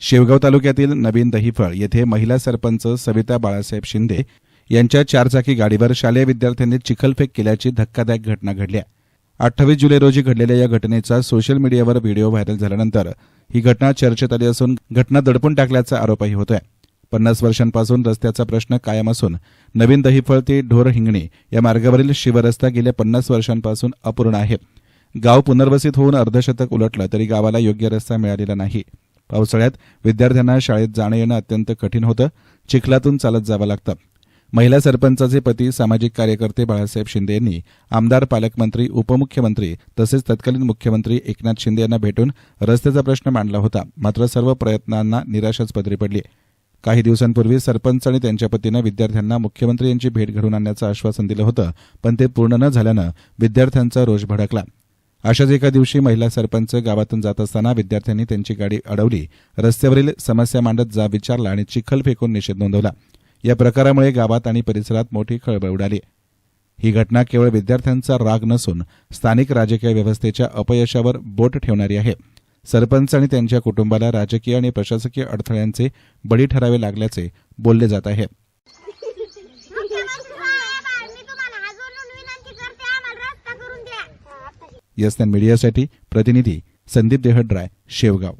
शेवगाव तालुक्यातील नवीन दहिफळ येथे महिला सरपंच सविता बाळासाहेब शिंदे यांच्या चारचाकी गाडीवर शालेय विद्यार्थ्यांनी चिखलफेक केल्याची धक्कादायक घटना घडली अठ्ठावीस जुलै रोजी घडलेल्या या घटनेचा सोशल मीडियावर व्हिडिओ व्हायरल झाल्यानंतर ही घटना चर्चेत आली असून घटना दडपून टाकल्याचा आरोपही होतोय. पन्नास वर्षांपासून रस्त्याचा प्रश्न कायम असून नवीन दहिफळ ते ढोर हिंगणी या मार्गावरील शिवरस्ता गेल्या पन्नास वर्षांपासून अपूर्ण आहे. गाव पुनर्वसित होऊन अर्धशतक उलटलं तरी गावाला योग्य रस्ता मिळालेला नाही. पावसाळ्यात विद्यार्थ्यांना शाळेत जाणं येणं अत्यंत कठीण होतं. चिखलातून चालत जावं लागतं. महिला सरपंचाचे पती सामाजिक कार्यकर्ते बाळासाहेब शिंदे यांनी आमदार पालकमंत्री उपमुख्यमंत्री तसेच तत्कालीन मुख्यमंत्री एकनाथ शिंदे यांना भेटून रस्त्याचा प्रश्न मांडला होता. मात्र सर्व प्रयत्नांना निराशाच पदरी पडली. काही दिवसांपूर्वी सरपंच आणि त्यांच्या पतीनं विद्यार्थ्यांना मुख्यमंत्री यांची भेट घडवून आणण्याचं आश्वासन दिलं होतं पण ते पूर्ण न झाल्यानं विद्यार्थ्यांचा रोष भडकला. अशाच एका दिवशी महिला सरपंच गावातून जात असताना विद्यार्थ्यांनी त्यांची गाडी अडवली. रस्त्यावरील समस्या मांडत जा विचारला आणि चिखल फेकून निषेध नोंदवला. या प्रकारामुळे गावात आणि परिसरात मोठी खळबळ उडाली. ही घटना केवळ विद्यार्थ्यांचा राग नसून स्थानिक राजकीय व्यवस्थेच्या अपयशावर बोट ठेवणारी आहे. सरपंच आणि त्यांच्या कुटुंबाला राजकीय आणि प्रशासकीय अडथळ्यांचे बळी ठरावे लागल्याचे बोलले जात आहे. रस्ता एन मीडियासाठी प्रतिनिधी संदीप देहड्राय शेवगाव.